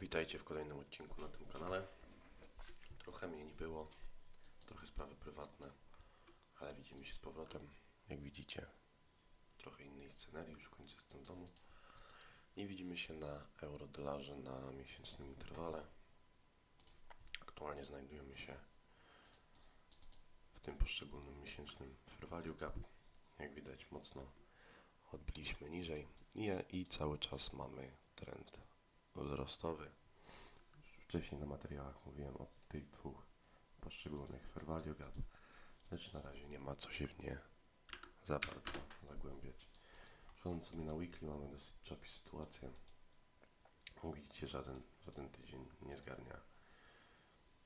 Witajcie w kolejnym odcinku na tym kanale. Trochę mnie nie było, trochę sprawy prywatne, ale widzimy się z powrotem. Jak widzicie, trochę inny scenariusz, w końcu jestem w domu. I widzimy się na eurodolarze na miesięcznym interwale. Aktualnie znajdujemy się w tym poszczególnym miesięcznym fair value gap. Jak widać, mocno odbiliśmy niżej i, i cały czas mamy trend wzrostowy. Już wcześniej na materiałach mówiłem o tych dwóch poszczególnych fair value gap, lecz na razie nie ma co się w nie za bardzo zagłębiać. Przechodząc sobie na weekly mamy dosyć choppy sytuację. Widzicie, żaden, żaden tydzień nie zgarnia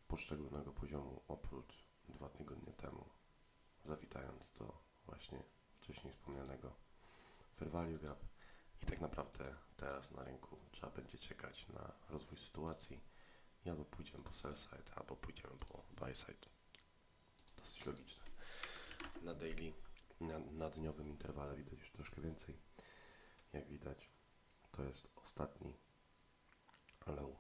poszczególnego poziomu oprócz dwa tygodnie temu, zawitając do właśnie wcześniej wspomnianego fair value gap. I tak naprawdę teraz na rynku trzeba będzie czekać na rozwój sytuacji i albo pójdziemy po sell side, albo pójdziemy po buy side. Dosyć logiczne. Na daily, na, na dniowym interwale widać już troszkę więcej. Jak widać, to jest ostatni low.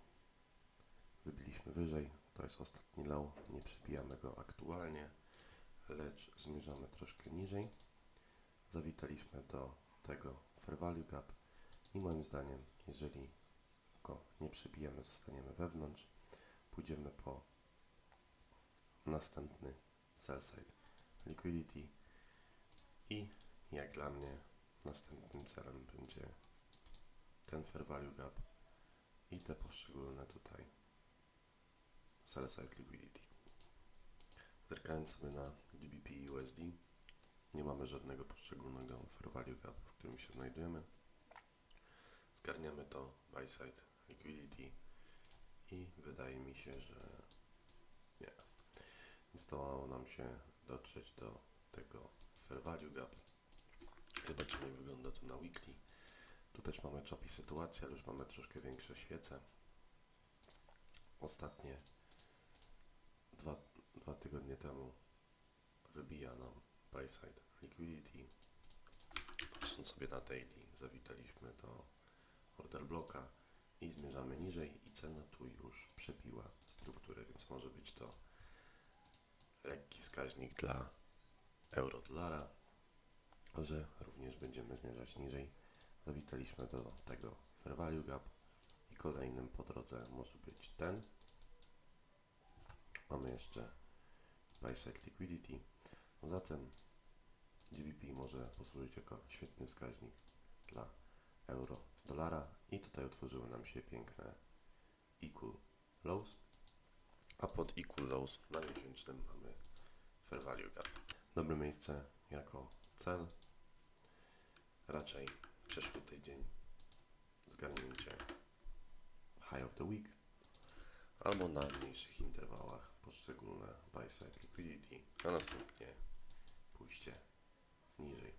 Wybiliśmy wyżej, to jest ostatni low. Nie przebijamy go aktualnie, lecz zmierzamy troszkę niżej. Zawitaliśmy do tego fair value gap i moim zdaniem, jeżeli go nie przebijemy, zostaniemy wewnątrz, pójdziemy po następny sell side liquidity i jak dla mnie następnym celem będzie ten fair value gap i te poszczególne tutaj sell side liquidity. Zerkając sobie na GBP USD, nie mamy żadnego poszczególnego fair value gap, w którym się znajdujemy. Zgarniamy to buy side liquidity i wydaje mi się, że nie. Nie zdołało nam się dotrzeć do tego fair value gap. Zobaczymy jak wygląda to na weekly. Tu też mamy choppy sytuację, ale już mamy troszkę większe świece. Ostatnie dwa, dwa tygodnie temu wybija nam buy side liquidity. Patrząc sobie na daily, zawitaliśmy do order bloka i zmierzamy niżej i cena tu już przebiła strukturę, więc może być to lekki wskaźnik dla euro dolara, że również będziemy zmierzać niżej. Zawitaliśmy do tego fair value gap i kolejnym po drodze może być ten. Mamy jeszcze buy side liquidity. Zatem GBP może posłużyć jako świetny wskaźnik dla euro dolara i tutaj otworzyły nam się piękne equal lows, a pod equal lows na miesięcznym mamy fair value gap. Dobre miejsce jako cel, raczej przyszły tydzień zgarnięcie high of the week albo na mniejszych interwałach poszczególne buy side liquidity, a następnie pójście niżej.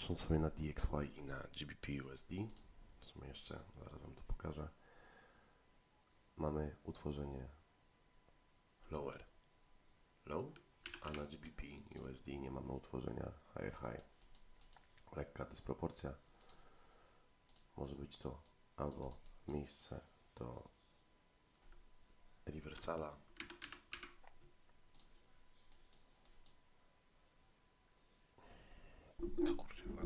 Patrząc sobie na DXY i na GBP USD, w sumie jeszcze zaraz Wam to pokażę, mamy utworzenie lower low, a na GBP USD nie mamy utworzenia higher high. Lekka dysproporcja. Może być to albo miejsce do reversala, Kurwa.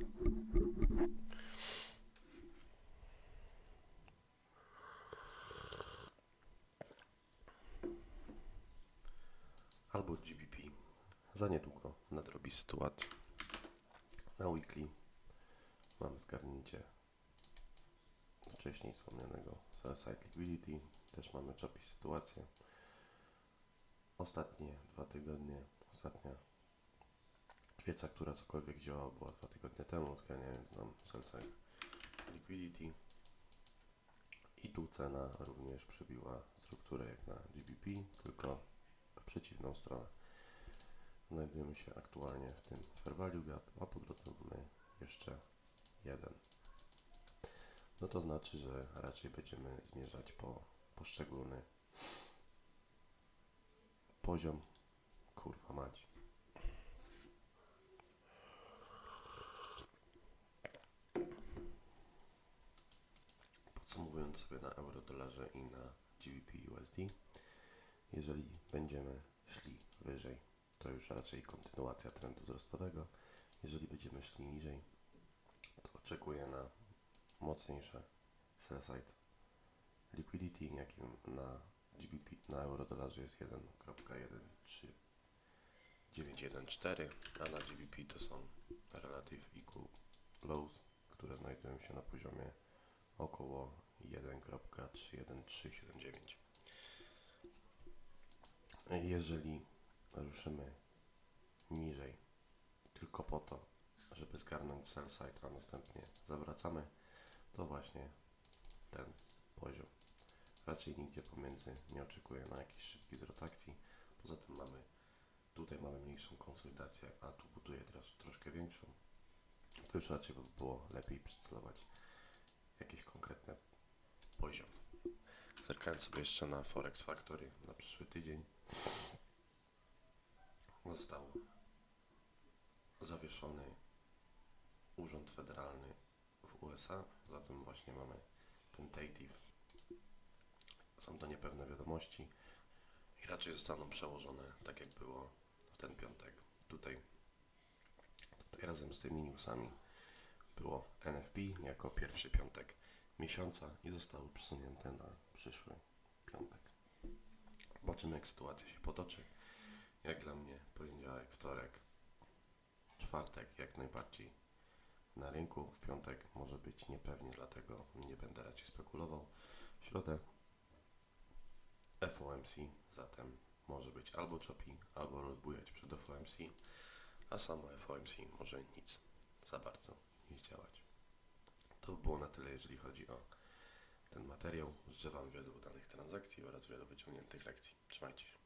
Albo GBP za niedługo nadrobi sytuację. Na weekly mamy zgarnięcie wcześniej wspomnianego Sell Side Liquidity, też mamy choppy sytuację. Ostatnie dwa tygodnie, ostatnia pieca, która cokolwiek działała, była dwa tygodnie temu, znam Sell Side Liquidity. I tu cena również przebiła strukturę jak na GBP, tylko w przeciwną stronę. Znajdujemy się aktualnie w tym Fair Value Gap, a po drodze mamy jeszcze jeden. No to znaczy, że raczej będziemy zmierzać po poszczególny poziom. Kurwa mać. Podsumowując sobie na euro, dolarze i na GBP USD, jeżeli będziemy szli wyżej, to już raczej kontynuacja trendu wzrostowego. Jeżeli będziemy szli niżej, to oczekuję na mocniejsze sell side liquidity, jakim na GBP, na euro dolarze jest 1.13914, a na GBP to są relative equal lows, które znajdują się na poziomie około 1.31379. Jeżeli ruszymy niżej tylko po to, żeby zgarnąć sell side, a następnie zawracamy, to właśnie ten poziom. Raczej nigdzie pomiędzy nie oczekuję na jakiś szybki zwrot akcji. Poza tym mamy, tutaj mamy mniejszą konsolidację, a tu buduję teraz troszkę większą. To już raczej by było lepiej przycelować jakiś konkretny poziom. Zerkając sobie jeszcze na Forex Factory na przyszły tydzień, został zawieszony Urząd Federalny w USA, zatem właśnie mamy tentative. Są to niepewne wiadomości i raczej zostaną przełożone tak jak było w ten piątek. Tutaj, tutaj razem z tymi newsami było NFP jako pierwszy piątek miesiąca i zostało przesunięte na przyszły piątek. Zobaczymy jak sytuacja się potoczy. Jak dla mnie wtorek, czwartek jak najbardziej na rynku. W piątek może być niepewnie, dlatego nie będę raczej spekulował. W środę FOMC, zatem może być albo choppy, albo rozbujać przed FOMC, a samo FOMC może nic za bardzo nie działać. To by było na tyle, jeżeli chodzi o ten materiał. Życzę Wam wielu udanych transakcji oraz wielu wyciągniętych lekcji. Trzymajcie się.